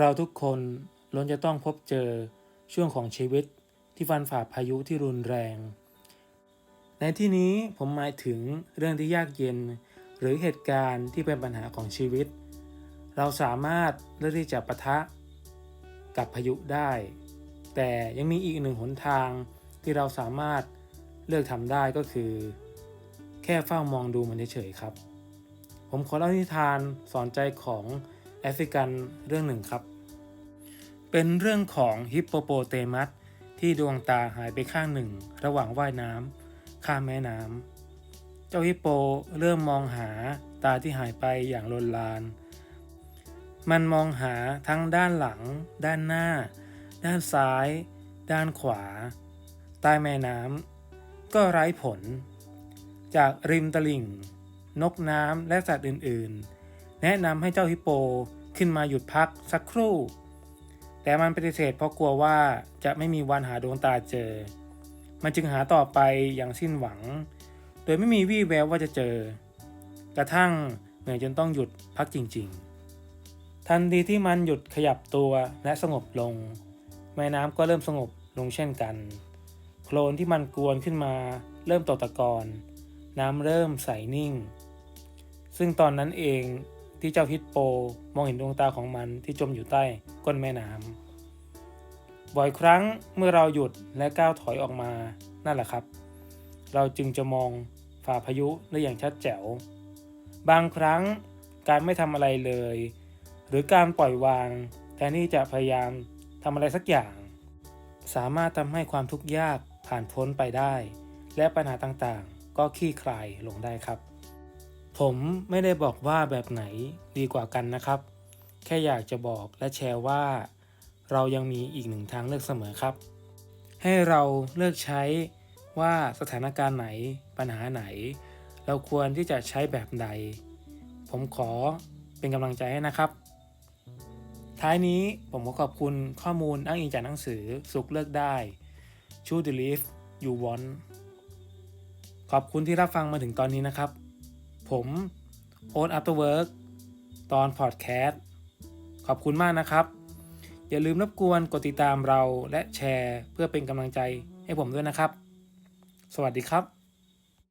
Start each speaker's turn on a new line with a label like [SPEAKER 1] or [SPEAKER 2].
[SPEAKER 1] เราทุกคนล้วนจะต้องพบเจอช่วงของชีวิตที่ฟันฝ่าพายุที่รุนแรง ในที่นี้ผมหมายถึงเรื่องที่ยากเย็น หรือเหตุการณ์ที่เป็นปัญหาของชีวิต เราสามารถเลือกที่จะปะทะกับพายุได้ แต่ยังมีอีกหนึ่งหนทางที่เราสามารถเลือกทำได้ก็คือ แค่เฝ้ามองดูมันเฉยๆครับ ผมขอเล่านิทานสอนใจของ แอฟริกันเรื่องหนึ่งครับ เป็นเรื่องของฮิปโปโปเตมัสที่ดวงตาหายไปข้างหนึ่ง ระหว่างว่ายน้ำข้ามแม่น้ำเจ้าฮิปโปเริ่มมองหาตาที่หายไปอย่างลนลาน มันมองหาทั้งด้านหลัง ด้านหน้า ด้านซ้าย ด้านขวา ใต้แม่น้ำก็ไร้ผล จากริมตลิ่ง นกน้ำและสัตว์อื่นๆ แนะนำให้เจ้าฮิปโปขึ้นมาหยุดพักสักครู่ แต่มันปฏิเสธเพราะกลัวว่าจะไม่มีวันหาดวงตาเจอ มันจึงหาต่อไปอย่างสิ้นหวัง โดยไม่มีวี่แววว่าจะเจอ กระทั่งเหนื่อยจนต้องหยุดพักจริง ๆ ทันทีที่มันหยุดขยับตัวและสงบลง แม่น้ำก็เริ่มสงบลงเช่นกัน โคลนที่มันกวนขึ้นมาเริ่มตกตะกอน น้ำเริ่มใสนิ่ง ซึ่งตอนนั้นเอง ที่เจ้าฮิปโป มองเห็นดวงตาของมันที่จมอยู่ใต้ก้นแม่น้ำบ่อยครั้งเมื่อเราหยุดและก้าวถอยออกมานั่นแหละครับ เราจึงจะมองฝ่าพายุได้อย่างชัดแจ๋ว บางครั้งการไม่ทำอะไรเลย หรือการปล่อยวางแทนที่จะพยายามทำอะไรสักอย่าง สามารถทำให้ความทุกข์ยากผ่านพ้นไปได้ และปัญหาต่างๆ ก็คลี่คลายลงได้ครับ ผมไม่ได้บอกว่าแบบไหนดีกว่ากันนะครับ แค่อยากจะบอกและแชร์ว่า เรายังมีอีกหนึ่งทางเลือกเสมอครับ ให้เราเลือกใช้ว่าสถานการณ์ไหนปัญหาไหน เราควรที่จะใช้แบบใด ผมขอเป็นกำลังใจให้นะครับ ท้ายนี้ผมขอขอบคุณข้อมูลอ้างอิงจากหนังสือสุขเลือกได้ Choose the life you want ขอบคุณที่รับฟังมาถึงตอนนี้นะครับ ผมโอ๊ตอั t เ r อร์เวิร์กตอนพอดแคสต์ขอบคุณมากนะครับ อย่าลืมรบกวนกดติดตามเราและแชร์เพื่อเป็นกำลังใจให้ผมด้วยนะครับ สวัสดีครับ